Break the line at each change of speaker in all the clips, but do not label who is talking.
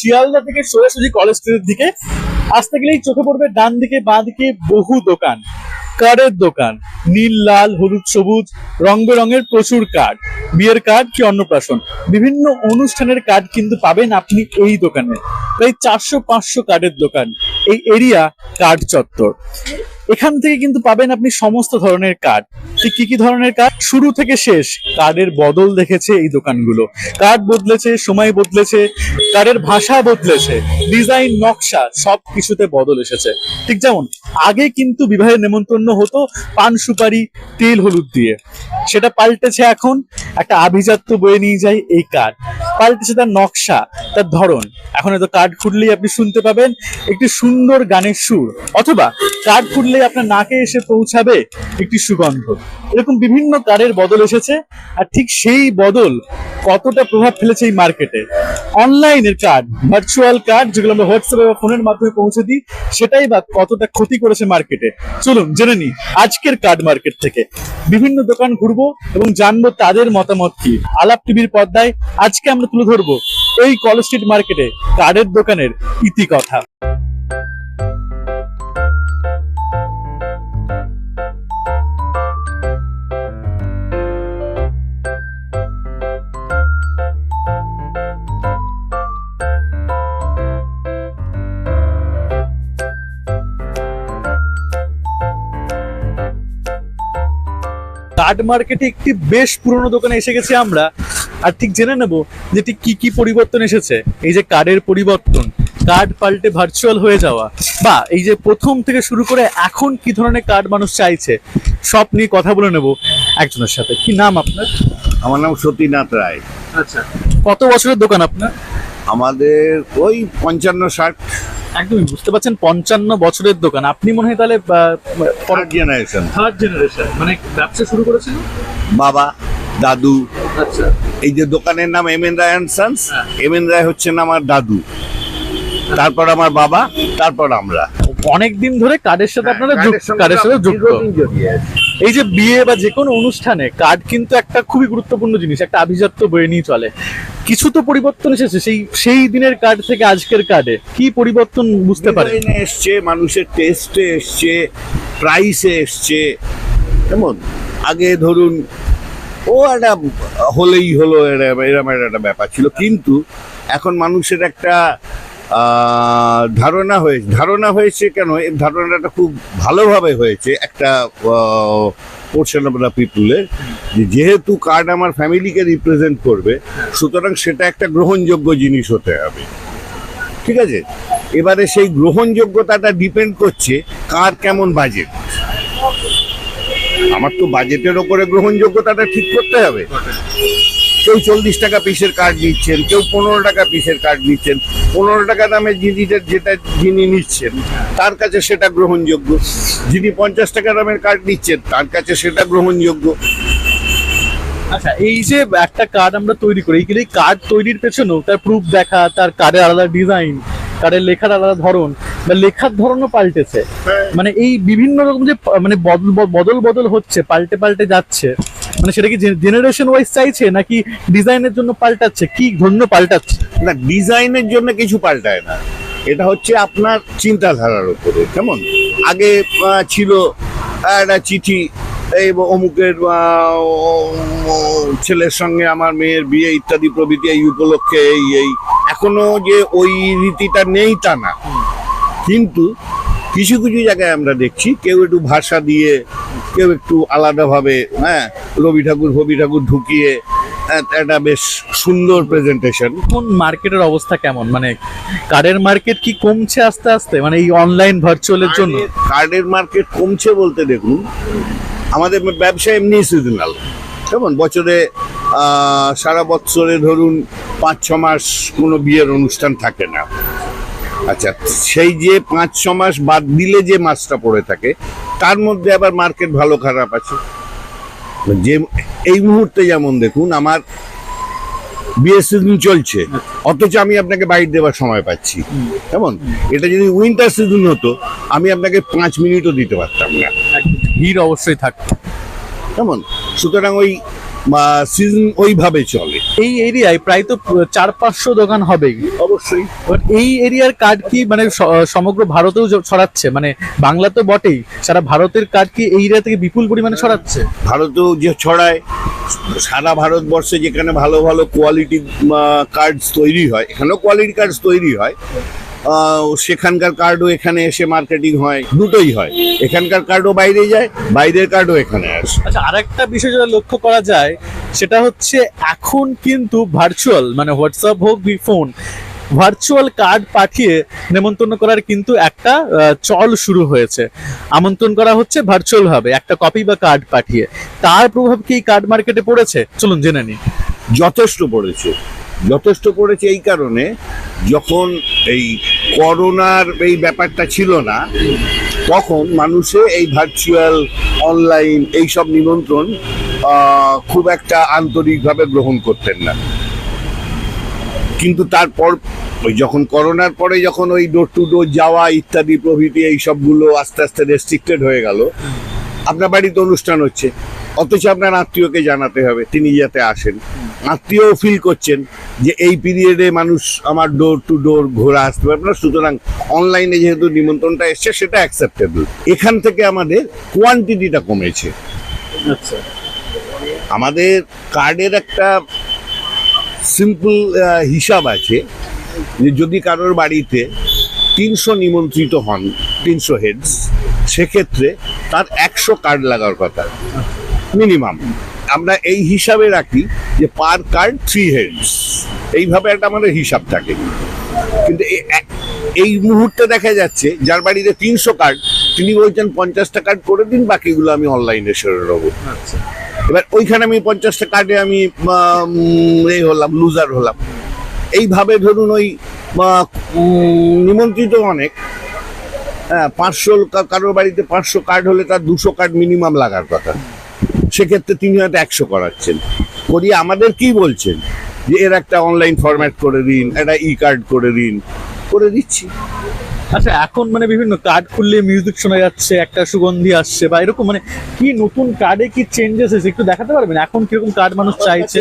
শিয়ালদা থেকে সোজাসুজি কলেজ স্ট্রিটের দিকে। আসতে গেলেই চোখে পড়বে ডান দিকে বাঁ দিকে বহু দোকান। কার্ডের দোকান। নীল, লাল, হলুদ, সবুজ রং বেরঙের প্রচুর কার্ড বিয়ের কার্ড কি অন্নপ্রাশন? বিভিন্ন অনুষ্ঠানের কার্ড কিন্তু পাবেন আপনি এই দোকানে। প্রায় চারশো, পাঁচশো কার্ডের দোকান। এই এরিয়া কার্ড চত্বর। এখান থেকে কিন্তু পাবেন আপনি সমস্ত ধরনের কার্ড ঠিক কি কি ধরনের কার্ড? শুরু থেকে শেষ কার্ডের বদল দেখেছে এই দোকানগুলো। কার্ড বদলেছে, সময় বদলেছে, কার্ডের ভাষা বদলেছে, ডিজাইন নকশা সব কিছুতে বদল এসেছে। ঠিক যেমন, আগে কিন্তু বিবাহের নেমন্তন্ন হতো পান, সুপারি, তেল, হলুদ দিয়ে। সেটা পাল্টেছে এখন, একটা আভিজাত্য বয়ে নিয়ে যায় এই কার্ড। পাল্টেছে তার নকশা, তার ধরন। এখন এত কার্ড খুললেই আপনি শুনতে পাবেন একটি সুন্দর গানের সুর, অথবা কার্ড খুললেই আপনার নাকে এসে পৌঁছাবে একটি সুগন্ধ। এরকম বিভিন্ন কার্ডের বদল এসেছে, আর ঠিক সেই বদল কতটা প্রভাব ফেলেছে এই মার্কেটে? অনলাইনের কার্ড ভার্চুয়াল কার্ড, যেগুলো আমরা হোয়াটসঅ্যাপে বা ফোনের মাধ্যমে পৌঁছে দিই, সেটাই বা কতটা ক্ষতি করেছে মার্কেটে? চলুন জেনে নিই আজকের কার্ড মার্কেট থেকে। বিভিন্ন দোকান ঘুরবো এবং জানব তাদের মতামত কি। আলাপ টিভির পর্দায় আজকে আমরা তুলে ধরবো এই কলেজ স্ট্রিট মার্কেটে কার্ডের দোকানের ইতি কথা কার্ড মার্কেটে একটি বেশ পুরনো দোকানে এসে গেছি আমরা। আর ঠিক জেনে নেব যে ঠিক কি কি পরিবর্তন এসেছে। এই যে কার্ডের পরিবর্তন কার্ড পাল্টে ভার্চুয়াল হয়ে যাওয়া বা এই যে প্রথম থেকে শুরু করে এখন কি ধরনের কার্ড মানুষ চাইছে সব নিয়ে কথা বলে নেব একজনের সাথে। কি নাম আপনার?
আমার নাম সতীনাথ রায়।
আচ্ছা কত বছরের দোকান আপনার?
আমাদের ওই পঞ্চান্ন ষাট
একদমই বুঝতে পারছেন পঞ্চান্ন বছরের দোকান। আপনি মনে হয় তাহলে
থার্ড জেনারেশন
থার্ড জেনারেশন মানে ব্যবসা শুরু করেছিল?
বাবা দাদু।
আচ্ছা।
এই যে দোকানের নাম M N Roy and Sons
হ্যাঁ।
এম এন রায় হচ্ছেন আমার দাদু। তারপর আমার বাবা তারপর আমরা।
অনেক দিন ধরে কার্ডের সাথে আপনারা
কার্ডের
কার্ডের সাথে যুক্ত। এই যে বিয়ে বা যে কোনো অনুষ্ঠানে কার্ড কিন্তু একটা খুবই গুরুত্বপূর্ণ জিনিস, একটা আভিজাত্য বয়ে নিয়ে চলে। কিছু তো পরিবর্তন এসেছে, সেই সেই দিনের কার্ড থেকে আজকের কার্ডে কি পরিবর্তন বুঝতে পারে?
এসছে, মানুষের টেস্টে এসছে প্রাইসে এসছে। কেমন? আগে ধরুন, ও একটা হলেই হলো এরা- এরম একটা ব্যাপার ছিল। কিন্তু এখন মানুষের একটা ধারণা হয়েছে ধারণা হয়েছে কেন? এর ধারণাটা খুব ভালোভাবে হয়েছে একটা পোর্শন অফ দ্য পিপুলের যেহেতু কার্ড আমার ফ্যামিলিকে রিপ্রেজেন্ট করবে, সুতরাং সেটা একটা গ্রহণযোগ্য জিনিস হতে হবে। ঠিক আছে? এবারে সেই গ্রহণযোগ্যতাটা ডিপেন্ড করছে কার কেমন বাজেট আমার তো বাজেটের ওপরে গ্রহণযোগ্যতাটা ঠিক করতে হবে। কেউ চল্লিশ টাকা পিসের কার্ড নিচ্ছেন কেউ পনেরো টাকা পিসের কার্ড নিচ্ছেন পনেরো টাকা দামের জিনিসের যেটা যিনি নিচ্ছেন তার কাছে সেটা গ্রহণযোগ্য। যিনি পঞ্চাশ টাকা দামের কার্ড নিচ্ছেন তার কাছে সেটা গ্রহণযোগ্য।
আচ্ছা এই যে একটা কার্ড আমরা তৈরি করি এইগুলো কার্ড তৈরির পেছনেও তার প্রুফ দেখা তার কার্ডের আলাদা ডিজাইন কার্ডের লেখার আলাদা ধরন বা লেখার ধরনও পাল্টেছে। মানে এই বিভিন্ন রকম যে মানে বদল বদল বদল হচ্ছে পাল্টে পাল্টে যাচ্ছে। মানে সেটা কি জেনারেশন ওয়াইজ চাইছে নাকি ডিজাইনের জন্য পাল্টাচ্ছে? কি ধন্য পাল্টাচ্ছে?
না ডিজাইনের জন্য কিছু পাল্টায় না। এটা হচ্ছে আপনার চিন্তাধারার উপরে কেমন? আগে ছিল একটা চিঠি এই অমুকের ছেলের সঙ্গে আমার মেয়ের বিয়ে ইত্যাদি প্রভৃতি এই উপলক্ষে এই এই। এখনও যে ওই রীতিটা নেই তা না। কিন্তু কিছু কিছু জায়গায় আমরা দেখছি কেউ একটু ভাষা দিয়ে কেউ একটু আলাদাভাবে হ্যাঁ রবি ঠাকুর ফবি ঠাকুর ঢুকিয়ে এক- একটা বেশ সুন্দর প্রেজেন্টেশন
এখন মার্কেটের অবস্থা কেমন? মানে কার্ডের মার্কেট কি কমছে আস্তে আস্তে? মানে এই অনলাইন ভার্চুয়ালের জন্য?
কার্ডের মার্কেট কমছে বলতে দেখুন আমাদের ব্যবসা এমনি সিজনাল কেমন? বছরে সারা বছরে ধরুন পাঁচ ছ মাস কোনো বিয়ের অনুষ্ঠান থাকে না। আচ্ছা। সেই যে পাঁচ ছ মাস বাদ দিলে যে মাছটা পড়ে থাকে তার মধ্যে আবার মার্কেট ভালো খারাপ আছে। যে এই মুহূর্তে যেমন দেখুন আমার বিয়ের সিজন চলছে অথচ আমি আপনাকে বাইর দেওয়ার সময় পাচ্ছি। কেমন? এটা যদি উইন্টার সিজন হতো আমি আপনাকে পাঁচ মিনিটও দিতে পারতাম না।
ভিড় অবশ্যই থাকবে
কেমন? সুতরাং ওই সিজন ওইভাবে চলে।
এই এরিয়ায় প্রায় তো চার পাঁচশো দোকান হবেই।
অবশ্যই।
এই এরিয়ার কার্ড কি মানে সমগ্র ভারতেও ছড়াচ্ছে? মানে বাংলা তো বটেই সারা ভারতের কার্ড কি এই এরিয়া থেকে বিপুল পরিমাণে ছড়াচ্ছে?
ভারতেও যে ছড়ায় সারা ভারতবর্ষে যেখানে ভালো ভালো কোয়ালিটি কার্ডস তৈরি হয় এখানেও কোয়ালিটি কার্ডস তৈরি হয় সেখানকার কার্ডও এখানে এসে মার্কেটিং হয়। দুটোই হয়। এখানকার কার্ডও বাইরে যায় বাইরের কার্ডও এখানে আসে।
আচ্ছা আরেকটা বিষয় যেটা লক্ষ্য করা যায় সেটা হচ্ছে এখন কিন্তু ভার্চুয়াল মানে হোয়াটসঅ্যাপ হোক বি ফোন ভার্চুয়াল কার্ড পাঠিয়ে নেমন্তন্ন করার কিন্তু একটা চল শুরু হয়েছে। আমন্ত্রণ করা হচ্ছে ভার্চুয়াল ভাবে একটা কপি বা কার্ড পাঠিয়ে। তার প্রভাব কি কার্ড মার্কেটে পড়েছে? চলুন জেনে নিই।
যথেষ্ট পড়েছে। যথেষ্ট করেছে এই কারণে যখন এই করোনার এই ব্যাপারটা ছিল না, তখন মানুষে এই ভার্চুয়াল অনলাইন এই সব নিমন্ত্রণ খুব একটা আন্তরিকভাবে গ্রহণ করতেন না। কিন্তু তারপর ওই যখন করোনার পরে যখন ওই ডোর টু ডোর যাওয়া ইত্যাদি প্রভৃতি এই সবগুলো আস্তে আস্তে রেস্ট্রিক্টেড হয়ে গেল, আপনার বাড়িতে অনুষ্ঠান হচ্ছে। অথচ আপনার আত্মীয়কে জানাতে হবে তিনি যাতে আসেন। আত্মীয় ফিল করছেন যে এই পিরিয়ডে মানুষ আমার ডোর টু ডোর ঘোরা আসতে পারবে না। সুতরাং অনলাইনে যেহেতু নিমন্ত্রণটা এসছে সেটা অ্যাকসেপ্টেবল এখান থেকে আমাদের কোয়ান্টিটিটা কমেছে।
আচ্ছা।
আমাদের কার্ডের একটা সিম্পল হিসাব আছে যে যদি কারোর বাড়িতে তিনশো নিমন্ত্রিত হন তিনশো হেডস সেক্ষেত্রে তার একশো কার্ড লাগার কথা। মিনিমাম। আমরা এই হিসাবে রাখি যে পার কার্ড থ্রি হেডস এইভাবে একটা আমাদের হিসাব থাকে। কিন্তু এই মুহূর্তে দেখা যাচ্ছে যার বাড়িতে তিনশো কার্ড তিনি বলছেন পঞ্চাশটা কার্ড করে দিন বাকিগুলো আমি অনলাইনে সেরে নেব।
আচ্ছা।
এবার ওইখানে আমি পঞ্চাশটা কার্ডে আমি এই হলাম লুজার হলাম। এইভাবে ধরুন ওই নিমন্ত্রিত অনেক। হ্যাঁ পাঁচশো কারোর বাড়িতে পাঁচশো কার্ড হলে তার দুশো কার্ড মিনিমাম লাগার কথা। সেক্ষেত্রে তিনি হয়তো একশো করাচ্ছেন। করিয়ে আমাদের কি বলছেন? যে এর একটা অনলাইন ফরম্যাট করে দিন একটা ই কার্ড করে দিন করে দিচ্ছি।
আচ্ছা এখন মানে বিভিন্ন কার্ড খুললে মিউজিক শোনা যাচ্ছে একটা সুগন্ধি আসছে বা এরকম মানে কি নতুন কার্ডে কি চেঞ্জেস এসেছে একটু দেখাতে পারবেন? এখন কীরকম কার্ড মানুষ চাইছে?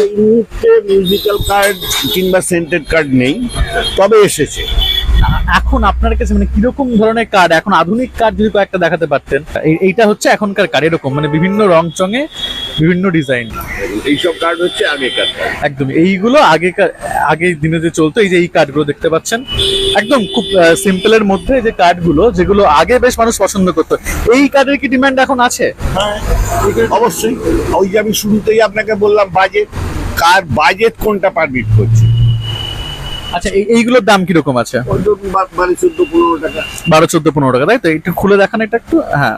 মিউজিক্যাল কার্ড কিংবা সেন্টেড কার্ড নেই তবে এসেছে।
এখন আপনার কাছে মানে কীরকম ধরনের কার্ড এখন আধুনিক কার্ড যদি কয়েকটা দেখাতে পারতেন এই- এইটা হচ্ছে এখনকার কার্ড এরকম মানে বিভিন্ন রং চঙে বিভিন্ন ডিজাইন
এইসব কার্ড হচ্ছে আগেকার
একদম এইগুলো আগেকার আগের দিনে যে চলতো এই যে এই কার্ডগুলো দেখতে পাচ্ছেন। একদম খুব সিম্পলের মধ্যে যে কার্ডগুলো যেগুলো আগে বেশ মানুষ পছন্দ করতো। এই কার্ডের কি ডিমান্ড এখন আছে?
অবশ্যই। ওই যে আমি শুরুতেই আপনাকে বললাম বাজেট কার বাজেট কোনটা পারমিট করছে?
আচ্ছা এই- এইগুলোর দাম কীরকম আছে? বারো চোদ্দ পনেরো টাকা। তাই তো? একটু খুলে দেখান এটা একটু। হ্যাঁ।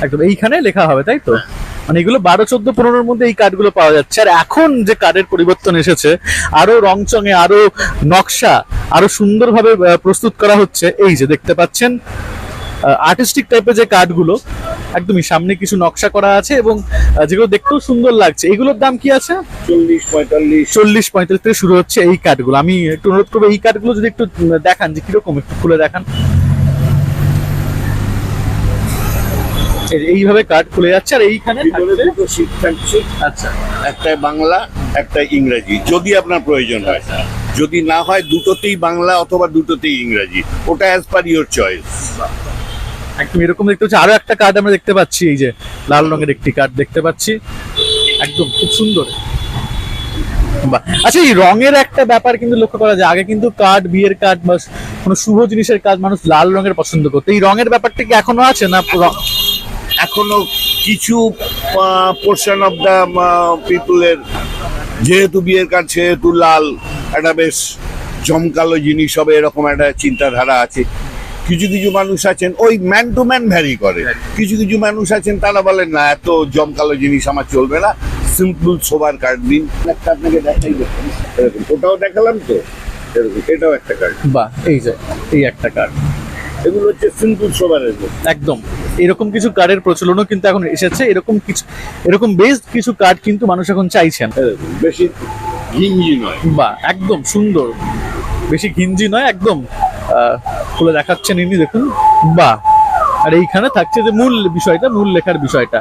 একদম এইখানে লেখা হবে তাই তো? মানে এগুলো বারো চোদ্দ পনেরোর মধ্যে এই কার্ডগুলো পাওয়া যাচ্ছে। আর এখন যে কার্ডের পরিবর্তন এসেছে আরও রং চঙে আরও নকশা আরও সুন্দরভাবে প্রস্তুত করা হচ্ছে। এই যে দেখতে পাচ্ছেন আর্টিস্টিক টাইপের যে কার্ডগুলো একদমই সামনে কিছু নকশা করা আছে এবং যেগুলো দেখতেও সুন্দর লাগছে। এগুলোর দাম কি আছে?
চল্লিশ পঁয়তাল্লিশ।
চল্লিশ পঁয়তাল্লিশ থেকে শুরু হচ্ছে এই কার্ডগুলো আমি একটু অনুরোধ করব এই কার্ডগুলো যদি একটু দেখান যে কীরকম একটু খুলে দেখান। এইভাবে কার্ড খুলে যাচ্ছে আর এইখানে আচ্ছা।
একটা বাংলা একটা ইংরেজি। যদি আপনার প্রয়োজন হয়। যদি না হয় দুটোতেই বাংলা অথবা দুটোতেই ইংরেজি। ওটা অ্যাজ পার ইউর চয়েস
একদম এরকম দেখতে পাচ্ছি। আরও একটা কার্ড আমরা দেখতে পাচ্ছি, এই যে লাল রঙের একটি কার্ড দেখতে পাচ্ছি। একদম খুব সুন্দর। আচ্ছা এই রঙের একটা ব্যাপার কিন্তু লক্ষ্য করা যায়। আগে কিন্তু কার্ড বিয়ের কার্ড বা কোনো শুভ জিনিসের কাজ মানুষ লাল রঙের পছন্দ করতো। এই রঙের ব্যাপারটা কি এখনও আছে না
এখনও কিছু পোর্শন অফ দ্য পিপুলের যেহেতু বিয়ের কাজ সেহেতু লাল, একটা বেশ জমকালো জিনিস হবে, এরকম একটা চিন্তাধারা আছে। কিছু কিছু মানুষ আছেন ওই ম্যান টু ম্যান ভ্যারি করে। কিছু কিছু মানুষ আছেন তারা বলেন না এত জমকালো জিনিস আমার চলবে না। সিম্পল সোবার কার্ড দিন। একটা আপনাকে দেখাই এরকম ওটাও দেখালাম তো এরকম এটাও একটা কার্ড
বাহ এই যে এই একটা কার্ড
এগুলো হচ্ছে সিম্পল সোবারের
একদম এরকম কিছু কার্ডের প্রচলনও কিন্তু এখন এসেছে এরকম কিছু এরকম বেশ কিছু কার্ড কিন্তু মানুষ এখন চাইছেন।
বেশি ঘিঞ্জি নয়।
বা একদম সুন্দর। বেশি ঘিঞ্জি নয় একদম। খুলে দেখাচ্ছেন ইনি দেখুন। বা আর এইখানে থাকছে যে মূল বিষয়টা মূল লেখার বিষয়টা।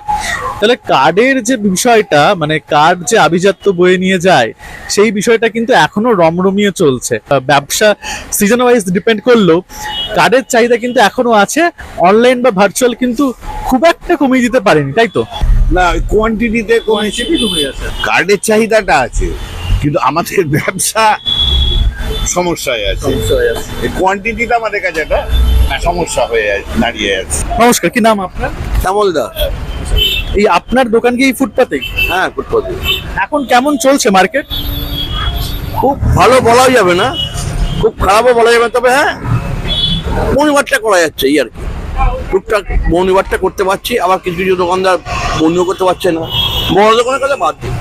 তাহলে কার্ডের যে বিষয়টা মানে কার্ড যে আভিজাত্য বয়ে নিয়ে যায় সেই বিষয়টা কিন্তু এখনও রমরমিয়ে চলছে। ব্যবসা সিজন ওয়াইজ ডিপেন্ড করলেও কার্ডের চাহিদা কিন্তু এখনও আছে অনলাইন বা ভার্চুয়াল কিন্তু খুব একটা কমিয়ে দিতে পারেনি তাই তো?
না কোয়ান্টিটিতে কমেছে কার্ডের চাহিদাটা আছে কিন্তু আমাদের ব্যবসা সমস্যায় আছে। কোয়ান্টিটিটা আমাদের কাছে একটা সমস্যা হয়ে দাঁড়িয়ে আছে।
নমস্কার কি নাম আপনার?
শ্যামল দাস।
এই আপনার দোকান কি এই ফুটপাতেই
হ্যাঁ ফুটপাতে।
এখন কেমন চলছে মার্কেট
খুব ভালো বলাও যাবে না। খুব খারাপও বলা যাবে তবে হ্যাঁ মনিবারটা করা যাচ্ছে এই আর কি। টুকটাক মনিবারটা করতে পারছি আবার কিছু কিছু দোকানদার বন্ধও করতে পারছে না। বড় দোকানের কথা বাদ দিই।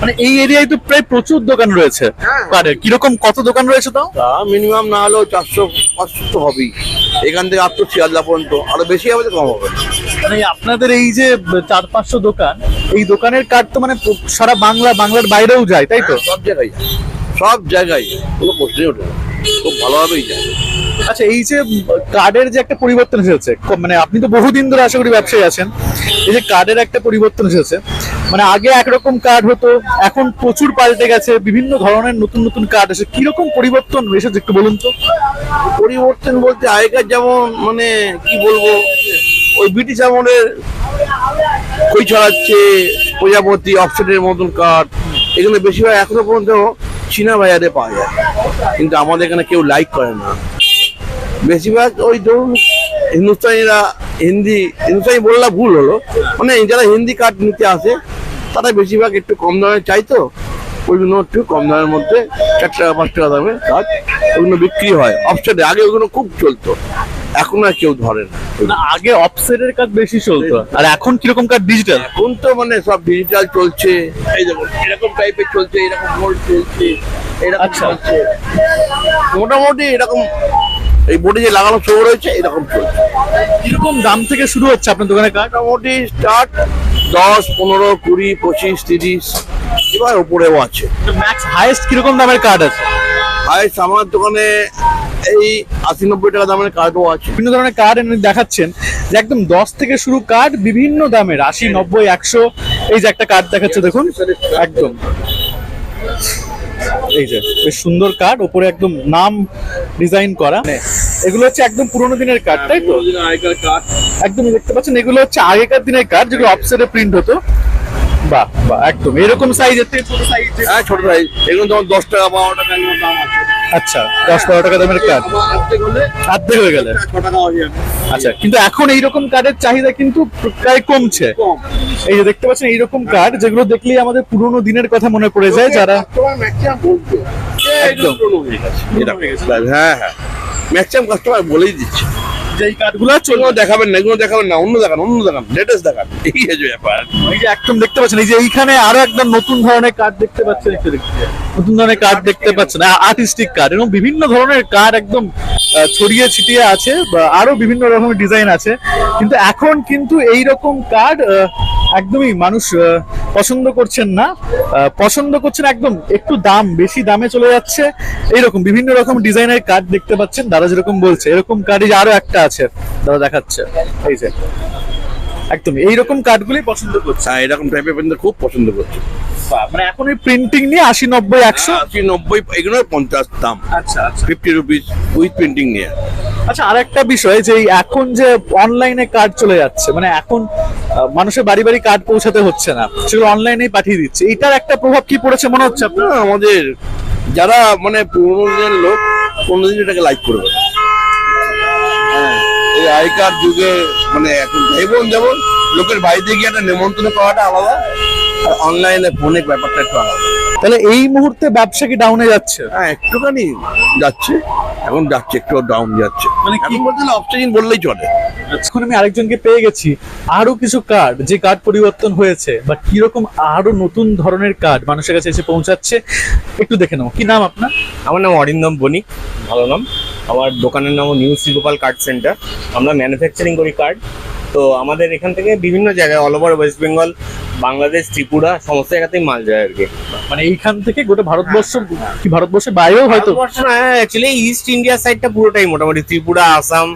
মানে এই এরিয়ায় তো প্রায় প্রচুর দোকান রয়েছে।
পারে
কার্ডের কীরকম কত দোকান রয়েছে তাও?
তা মিনিমাম না হলেও চারশো পাঁচশো তো হবেই। এখান থেকে আপ তো শিয়ালদা পর্যন্ত। আরও বেশি হবে তো কম হবে।
মানে আপনাদের এই যে চার পাঁচশো দোকান এই দোকানের কার্ড তো মানে সারা বাংলা বাংলার বাইরেও যায় তাই তো?
সব জায়গায়। সব জায়গায়। কোনো প্রশ্নই ওঠে না খুব ভালোভাবেই যায়
আচ্ছা এই যে কার্ডের যে একটা পরিবর্তন এসেছে মানে আপনি তো বহুদিন ধরে আশা করি ব্যবসায়ী আছেন এই যে কার্ডের একটা পরিবর্তন এসেছে মানে আগে একরকম কার্ড হতো এখন প্রচুর পাল্টে গেছে বিভিন্ন ধরনের নতুন নতুন কার্ড এসে কীরকম পরিবর্তন এসেছে একটু বলুন তো
পরিবর্তন বলতে আগেকার যেমন মানে কি বলব ওই ব্রিটিশ আমলের কই ছড়াচ্ছে প্রজাপতি অফসেটের মতন কার্ড এগুলো বেশিরভাগ এখনও পর্যন্ত চীনা বাজারে পাওয়া যায়। কিন্তু আমাদের এখানে কেউ লাইক করে না। বেশিরভাগ ওই ধরুন হিন্দুস্তানিরা হিন্দি, হিন্দুস্তানি বললে ভুল হলো। মানে যারা হিন্দি কার্ড নিতে আসে, তারা বেশিরভাগ একটু কম দামে চাইতো ওই জন্য একটু কম দামের মধ্যে চার টাকা, পাঁচ টাকা দামে কার্ড ওগুলো বিক্রি হয়। অফসেটে আগে ওগুলো খুব চলতো। এখন আর কেউ ধরে না।
আগে অফসেটের কার্ড বেশি চলতো। আর এখন কীরকম কার্ড ডিজিটাল
এখন তো মানে সব ডিজিটাল চলছে। এই দেখুন এরকম টাইপের চলছে এরকম গোল্ড চলছে এরকম
আচ্ছা।
চলছে। মোটামুটি এরকম এই বোর্ডে যে লাগানো শো রয়েছে এরকম চলছে।
কীরকম দাম থেকে শুরু হচ্ছে আপনার দোকানে কার্ড
মোটামুটি স্টার্ট দশ পনেরো কুড়ি পঁচিশ তিরিশ এবার উপরেও আছে।
ম্যাক্স হাইয়েস্ট কীরকম দামের কার্ড আছে?
হাইস্ট আমার দোকানে এই আশি নব্বই টাকা দামের কার্ডও আছে।
বিভিন্ন ধরনের কার্ড এনে দেখাচ্ছেন যে একদম দশ থেকে শুরু কার্ড বিভিন্ন দামের আশি নব্বই একশো এই যে একটা কার্ড দেখাচ্ছে দেখুন একদম। এই যে বেশ সুন্দর কার্ড ওপরে একদম নাম ডিজাইন করা। এগুলো হচ্ছে একদম পুরোনো দিনের কার্ড তাই তো? একদম দেখতে পাচ্ছেন এগুলো হচ্ছে আগেকার দিনের কার্ড যেগুলো অফসেটে প্রিন্ট হতো। বাহ বাহ একদম। এরকম সাইজের থেকে ছোট সাইজ
হ্যাঁ ছোট সাইজ এগুলো তোমার দশ টাকা বারো টাকা এগুলো দাম আছে।
আচ্ছা দশ বারো টাকা দামের কার্ড
অর্ধেক
হয়ে গেলে। আচ্ছা কিন্তু এখন এইরকম কার্ডের চাহিদা কিন্তু প্রায় কমছে। এই যে দেখতে পাচ্ছেন এইরকম কার্ড যেগুলো দেখলেই আমাদের পুরোনো দিনের কথা মনে পড়ে যায় যারা। একদম।
হ্যাঁ হ্যাঁ ম্যাক্সিমাম কাস্টমার বলেই দিচ্ছে।
যে এই কার্ডগুলো চলবে
দেখাবেন না এগুলো দেখাবেন না অন্য দেখান অন্য দেখান লেটেস্ট দেখান। এই হচ্ছে ব্যাপার।
এই যে একদম দেখতে পাচ্ছেন এই যে এইখানে আরও একদম নতুন ধরনের কার্ড দেখতে পাচ্ছেন একটু দেখতে নতুন ধরনের কার্ড দেখতে পাচ্ছেন আর্টিস্টিক কার্ড এবং বিভিন্ন ধরনের কার্ড একদম ছড়িয়ে ছিটিয়ে আছে বা আরও বিভিন্ন রকমের ডিজাইন আছে। কিন্তু এখন কিন্তু এই রকম কার্ড একদমই মানুষ পছন্দ করছেন না পছন্দ করছেন একদম একটু দাম, বেশি দামে চলে যাচ্ছে। এরকম বিভিন্ন রকম ডিজাইনের কার্ড দেখতে পাচ্ছেন, দাদা যেরকম বলছে, এরকম কার্ড আরও একটা আছে, দাদা দেখাচ্ছে। এই যে। একদম এইরকম কার্ডগুলি পছন্দ করছে।
হ্যাঁ এরকম টাইপের পেন খুব পছন্দ করছে।
মানে এখন ওই প্রিন্টিং নিয়ে আশি নব্বই একশো?
আশি নব্বই এগুলো পঞ্চাশ দাম।
আচ্ছা আচ্ছা।
ফিফটি রুপিস উইথ প্রিন্টিং নিয়ে।
আচ্ছা আর একটা বিষয় যে এই এখন যে অনলাইনে কার্ড চলে যাচ্ছে মানে এখন মানুষের বাড়ি বাড়ি কার্ড পৌঁছাতে হচ্ছে না সেগুলো অনলাইনেই পাঠিয়ে দিচ্ছে। এটার একটা প্রভাব কি পড়েছে মনে হচ্ছে আপনার?
আমাদের যারা মানে পুরোনো দিনের লোক কোনোদিন এটাকে লাইক করবে। হ্যাঁ, এই আগেকার যুগে মানে এখন যেমন যেমন লোকের বাড়িতে গিয়ে একটা নেমন্ত্রণ করাটা আলাদা আর অনলাইনে ফোনে ব্যাপারটা একটু আলাদা।
তাহলে এই মুহূর্তে ব্যবসা কি ডাউনে যাচ্ছে?
হ্যাঁ একটুখানি যাচ্ছে এখন যাচ্ছে একটু ডাউন যাচ্ছে।
মানে কি-
বলতে অফসিজন বললেই চলে।
এখন আমি আরেকজনকে পেয়ে গেছি। আরও কিছু কার্ড যে কার্ড পরিবর্তন হয়েছে বা কীরকম আরও নতুন ধরনের কার্ড মানুষের কাছে এসে পৌঁছাচ্ছে একটু দেখে নাও। কি নাম আপনার?
আমার নাম অরিন্দম বণিক ভালো নাম। আমার দোকানের নাম নিউ শিবপাল কার্ড সেন্টার আমরা ম্যানুফ্যাকচারিং করি কার্ড তো আমাদের এখান থেকে বিভিন্ন জায়গায় অল ওভার ওয়েস্ট বেঙ্গল বাংলাদেশ ত্রিপুরা সমস্ত জায়গাতেই মাল যায় আর কি।
মানে এইখান থেকে গোটা ভারতবর্ষ কি ভারতবর্ষের বাইরেও হয়তো?
অ্যাকচুয়ালি ইস্ট ইন্ডিয়া সাইডটা পুরোটাই মোটামুটি। ত্রিপুরা আসাম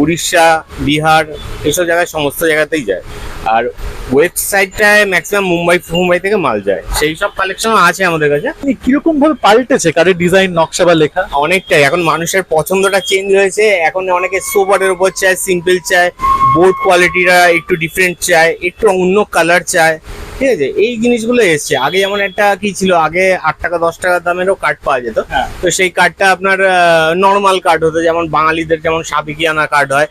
উড়িষ্যা বিহার এসব জায়গায় সমস্ত জায়গাতেই যায়। আর ওয়েবসাইটটায় ম্যাক্সিমাম মুম্বাই মুম্বাই থেকে মাল যায়। সেই সব কালেকশন আছে আমাদের কাছে।
কীরকম ভাবে পাল্টেছে? কারের ডিজাইন নকশা বা লেখা?
অনেকটাই। এখন মানুষের পছন্দটা চেঞ্জ হয়েছে। এখন অনেকে সোবারের উপর চায় সিম্পল চায় বোর্ড কোয়ালিটিটা একটু ডিফারেন্ট চায় একটু অন্য কালার চায়। ঠিক আছে? এই জিনিসগুলো এসছে। আগে যেমন একটা কি ছিল আগে আট টাকা দশ টাকা দামেরও কার্ড পাওয়া যেত।
হ্যাঁ।
তো সেই কার্ডটা আপনার নর্মাল কার্ড হতো। যেমন বাঙালিদের যেমন সাবিকিয়ানা কার্ড হয়।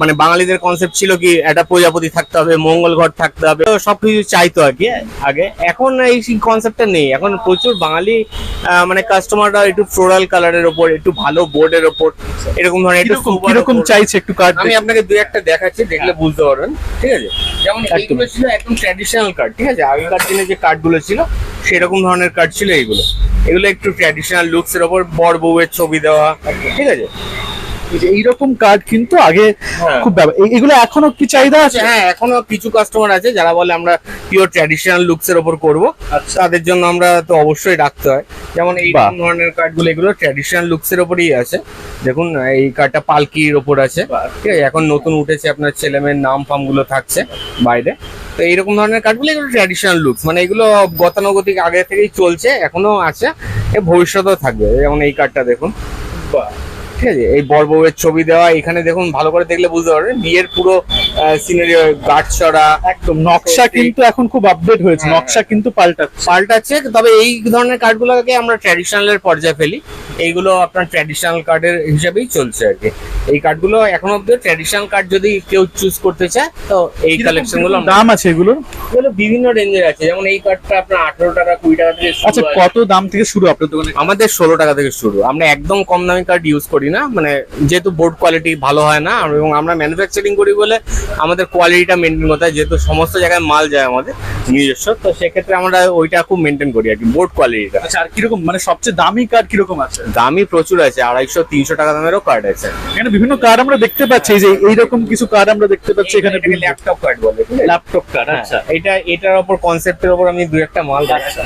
মানে বাঙালিদের কনসেপ্ট ছিল কি একটা প্রজাপতি থাকতে হবে মঙ্গল ঘর থাকতে হবে। সবকিছু চাইতো আর কি আগে। এখন এই কনসেপ্টটা নেই। এখন প্রচুর বাঙালি মানে কাস্টমাররা একটু ফ্লোরাল কালারের ওপর একটু ভালো বোর্ডের ওপর এরকম ধরনের একটু
কীরকম চাইছে একটু কার্ড
আমি আপনাকে দু একটা দেখাচ্ছি দেখলে বুঝতে পারবেন। ঠিক আছে? যেমন। এইগুলো ছিল একদম ট্র্যাডিশনাল কার্ড ঠিক আছে? আগেকার দিনে যে কার্ডগুলো ছিল, সেরকম ধরনের কার্ড ছিল এইগুলো। এগুলো একটু ট্র্যাডিশনাল লুকস এর ওপর, বর বউয়ের ছবি দেওয়া, ঠিক আছে?
এইরকম কার্ড কিন্তু আগে
হ্যাঁ।
খুব এগুলো এখনও কি চাহিদা আছে?
হ্যাঁ এখনও কিছু কাস্টমার আছে যারা বলে আমরা পিওর ট্র্যাডিশনাল লুকস এর ওপর করব।
আচ্ছা।
তাদের জন্য আমরা তো অবশ্যই রাখতে হয়। যেমন এই। ধরনের কার্ডগুলো এগুলো ট্র্যাডিশনাল লুকস এর ওপরই আছে। দেখুন এই কার্ডটা পালকির ওপর আছে। ঠিক আছে এখন নতুন উঠেছে আপনার ছেলে মেয়ের নাম ফামগুলো থাকছে বাইরে। তো এইরকম ধরনের কার্ডগুলো এগুলো ট্র্যাডিশনাল লুকস মানে এগুলো গতানুগতিক আগে থেকেই চলছে এখনও আছে। এ ভবিষ্যতেও থাকবে। যেমন এই কার্ডটা দেখুন। ঠিক আছে? এই বড় বউয়ের ছবি দেওয়া এখানে দেখুন ভালো করে দেখলে বুঝতে পারবেন বিয়ের পুরো সিনারি গাছ চড়া
একদম নকশা কিন্তু এখন খুব আপডেট হয়েছে
হ্যাঁ।
নকশা কিন্তু পাল্টাচ্ছে।
পাল্টাচ্ছে তবে এই ধরনের কার্ডগুলোকে আমরা ট্র্যাডিশনালের পর্যায়ে ফেলি। এইগুলো আপনার ট্র্যাডিশনাল কার্ডের হিসেবেই চলছে আর কি। এই কার্ডগুলো এখন অব্দি ট্র্যাডিশনাল কার্ড যদি কেউ চুজ করতে চায় তো এই কালেকশনগুলো
দাম আছে এগুলো
এগুলো বিভিন্ন রেঞ্জের আছে। যেমন এই কার্ডটা আপনার আঠারো টাকা কুড়ি টাকা থেকে
আচ্ছা কত দাম থেকে শুরু আপনার দোকানে?
আমাদের ষোলো টাকা থেকে শুরু। আমরা একদম কম দামি কার্ড ইউজ করি। না। মানে যেহেতু বোর্ড কোয়ালিটি ভালো হয় না এবং আমরা ম্যানুফ্যাকচারিং করি বলে আমাদের কোয়ালিটিটা মেনটেন করতে হয় যেহেতু সমস্ত জায়গায় মাল যায় আমাদের নিজস্ব তো সেক্ষেত্রে আমরা ওইটা খুব মেনটেন করি আর কি বোর্ড কোয়ালিটিটা
আচ্ছা আর কীরকম মানে সবচেয়ে দামি কার্ড কীরকম আছে?
দামি প্রচুর আছে আড়াইশো তিনশো টাকা দামেরও কার্ড আছে।
এখানে বিভিন্ন কার্ড আমরা দেখতে পাচ্ছি যে এইরকম কিছু কার্ড আমরা দেখতে পাচ্ছি এখানে
ল্যাপটপ কার্ড বলে
ল্যাপটপ কার্ড
হ্যাঁ,
আচ্ছা।
এটা এটার ওপর কনসেপ্টের ওপর আমি দু একটা মাল দেখাচ্ছি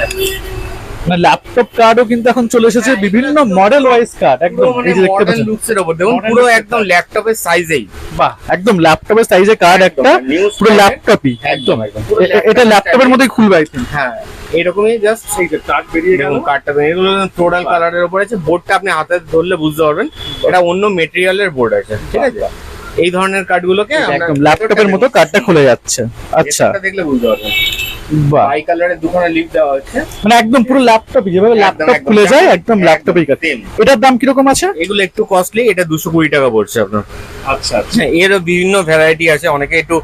মানে ল্যাপটপ কার্ডও কিন্তু এখন চলে এসেছে
হ্যাঁ,
বিভিন্ন মডেল ওয়াইজ কার্ড একদম
মানে
এই যে দেখতে পাচ্ছেন।
লুকস এর ওপর দেখুন পুরো একদম ল্যাপটপের সাইজেই
বাহ একদম ল্যাপটপের সাইজে কার্ড একটা
News
পুরো ল্যাপটপই
একদম। একদম
এটা ল্যাপটপের। মধ্যেই খুলবে আই থিঙ্ক
হ্যাঁ এরকমই জাস্ট
এই যে কার্ড বেরিয়ে গেল।
কার্ডটা দেখুন, এগুলো টোটাল কালারের উপর আছে বোর্ডটা আপনি হাতে ধরলে বুঝতে পারবেন এটা অন্য মেটেরিয়ালের বোর্ড আছে ঠিক আছে? এই ধরনের কার্ডগুলোকে আমরা
একদম ল্যাপটপের মতো কার্ডটা খুলে যাচ্ছে। আচ্ছা।
দেখলে বুঝতে পারবেন। বাই কালারের দুখানা লিপ দেওয়া হচ্ছে
মানে একদম পুরো ল্যাপটপই যেভাবে ল্যাপটপ খুলে যায়
একদম,
একদম
একদম,
ল্যাপটপই কাজ এটার দাম কীরকম আছে?
এগুলো একটু কস্টলি এটা দুশো কুড়ি টাকা পড়ছে আপনার।
আচ্ছা আচ্ছা।
হ্যাঁ বিভিন্ন ভ্যারাইটি আছে অনেকে একটু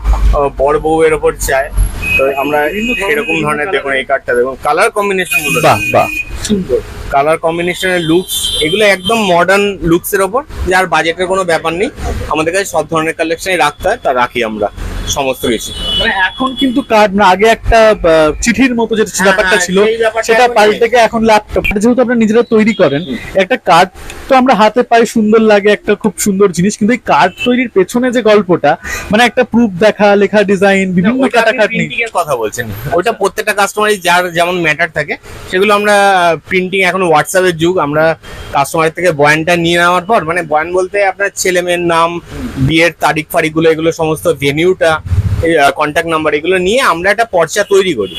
বড় বউয়ের ওপর চায়। তো আমরা সেরকম ধরনের দেখুন এই কার্ডটা দেখুন। কালার কম্বিনেশনগুলো
বাহ বাহ।
সুন্দর। কালার কম্বিনেশনের লুকস এগুলো একদম মডার্ন লুকস এর ওপর যার বাজেটের কোনো ব্যাপার নেই। আমাদের কাছে সব ধরনের কালেকশনই রাখতে হয় তা রাখি আমরা। সমস্ত কিছু।
মানে এখন কিন্তু কার্ড না আগে একটা চিঠির মতো যেটা
হ্যাঁ,
ব্যাপারটা
হ্যাঁ,
ছিল সেটা পাল্টে এখন ল্যাপটপ যেহেতু আপনারা নিজেরা তৈরি করেন একটা কার্ড তো আমরা হাতে পাই সুন্দর লাগে একটা খুব সুন্দর জিনিস কিন্তু এই কার্ড তৈরির পেছনে যে গল্পটা মানে একটা প্রুফ দেখা লেখা ডিজাইন বিভিন্ন কাটাকাটি
কথা বলছেন। ওটা প্রত্যেকটা কাস্টমারই যার যেমন ম্যাটার থাকে সেগুলো আমরা প্রিন্টিং এখন হোয়াটসঅ্যাপের যুগ আমরা কাস্টমারের থেকে বয়ানটা নিয়ে নেওয়ার পর মানে বয়ান বলতে আপনার ছেলে মেয়ের নাম বিয়ের তারিখ ফারিখগুলো এগুলো সমস্ত ভেনিউটা কন্ট্যাক্ট নাম্বার এগুলো নিয়ে আমরা একটা পর্চা তৈরি করি।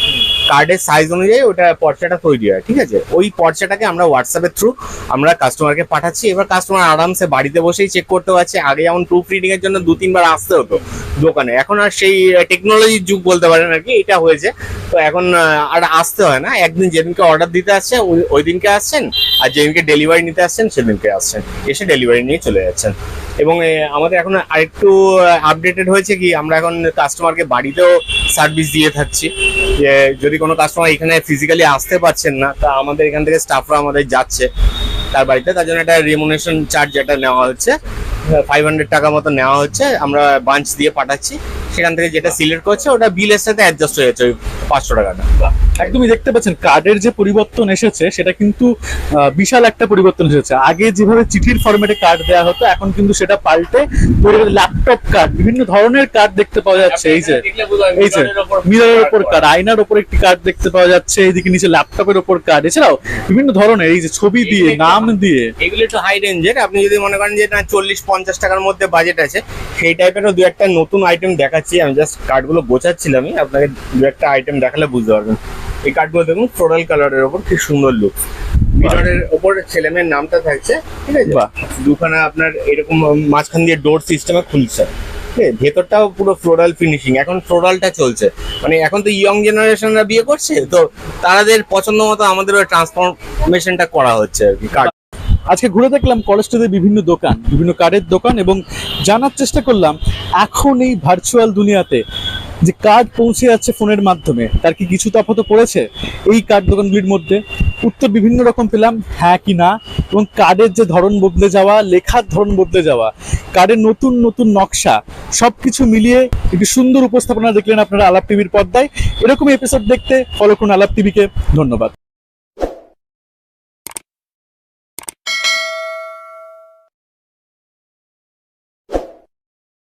কার্ডের সাইজ অনুযায়ী ওটা পর্চাটা তৈরি হয়, ঠিক আছে? ওই পর্চাটাকে আমরা হোয়াটসঅ্যাপের থ্রু আমরা কাস্টমারকে পাঠাচ্ছি। এবার কাস্টমার আরামসে বাড়িতে বসেই চেক করতে পারছে। আগে যেমন প্রুফ রিডিং এর জন্য দু, তিনবার আসতে হতো দোকানে। এখন আর সেই টেকনোলজির যুগ বলতে পারেন আর কি, এটা হয়েছে। তো এখন আর আসতে হয় না। একদিন যেদিনকে অর্ডার দিতে আসছে, ওই- দিনকে আসছেন আর যেদিনকে ডেলিভারি নিতে আসছেন, সেদিনকে আসছেন। এসে ডেলিভারি নিয়ে চলে যাচ্ছেন। এবং আমাদের এখন আরেকটু আপডেটেড হয়েছে কি, আমরা এখন কাস্টমারকে বাড়িতেও সার্ভিস দিয়ে থাকছি। যে যদি কোনো কাস্টমার এখানে ফিজিক্যালি আসতে পারছেন না, তা আমাদের এখান থেকে স্টাফরা আমাদের যাচ্ছে তার বাড়িতে। তার জন্য একটা রিমোনেশন চার্জ যেটা নেওয়া হচ্ছে ফাইভ হান্ড্রেড টাকা মতো নেওয়া হচ্ছে। আমরা বাঞ্চ দিয়ে পাঠাচ্ছি। সেখান থেকে যেটা সিলেক্ট করছে ওটা বিলের সাথে অ্যাডজাস্ট হয়ে যাচ্ছে ওই পাঁচশো টাকাটা
একদমই দেখতে পাচ্ছেন কার্ডের যে পরিবর্তন এসেছে সেটা কিন্তু বিশাল একটা পরিবর্তন এসেছে। আগে যেভাবে চিঠির ফরম্যাটে কার্ড দেওয়া হতো এখন কিন্তু সেটা পাল্টে ল্যাপটপ কার্ড বিভিন্ন ধরনের কার্ড দেখতে পাওয়া যাচ্ছে। এই যে এই যে মিররের ওপর কার্ড আয়নার ওপর একটি কার্ড দেখতে পাওয়া যাচ্ছে এইদিকে নিচে ল্যাপটপের ওপর কার্ড এছাড়াও বিভিন্ন ধরনের এই যে ছবি দিয়ে নাম দিয়ে।
এগুলো একটু হাই রেঞ্জের আপনি যদি মনে করেন যে না চল্লিশ পঞ্চাশ টাকার মধ্যে বাজেট আছে সেই টাইপেরও দু একটা নতুন আইটেম দেখাচ্ছি। আমি জাস্ট কার্ডগুলো গোছাচ্ছিলামই আপনাকে দু একটা আইটেম দেখালে বুঝতে পারবেন। এই কার্ডগুলো দেখুন ফ্লোরাল কালারের ওপর কি সুন্দর লুক মিররের ওপর ছেলে মেয়ের নামটা থাকছে ঠিক আছে?
বাহ।
দুখানা আপনার এরকম মাঝখান দিয়ে ডোর সিস্টেমে খুলছে। ঠিক আছে? ভেতরটাও পুরো ফ্লোরাল ফিনিশিং এখন ফ্লোরালটা চলছে। মানে এখন তো ইয়ং জেনারেশনরা বিয়ে করছে তো তাদের পছন্দ মতো আমাদের ওই ট্রান্সফরমেশনটা করা হচ্ছে আর কি কার্ড
আজকে ঘুরে দেখলাম কলেজ স্ট্রিটের বিভিন্ন দোকান, বিভিন্ন কার্ডের দোকান এবং জানার চেষ্টা করলাম, এখন এই ভার্চুয়াল দুনিয়াতে যে কার্ড পৌঁছে যাচ্ছে ফোনের মাধ্যমে, তার কি কিছু তফাৎ পড়েছে? এই কার্ড দোকানগুলির মধ্যে উত্তর বিভিন্ন রকম পেলাম হ্যাঁ কি না? এবং কার্ডের যে ধরন বদলে যাওয়া, লেখার ধরন বদলে যাওয়া কার্ডের নতুন নতুন নকশা, সবকিছু মিলিয়ে একটি সুন্দর উপস্থাপনা দেখলেন আপনারা আলাপ টিভির পর্দায়। এরকম এপিসোড দেখতে ফলো করুন আলাপ টিভিকে। ধন্যবাদ।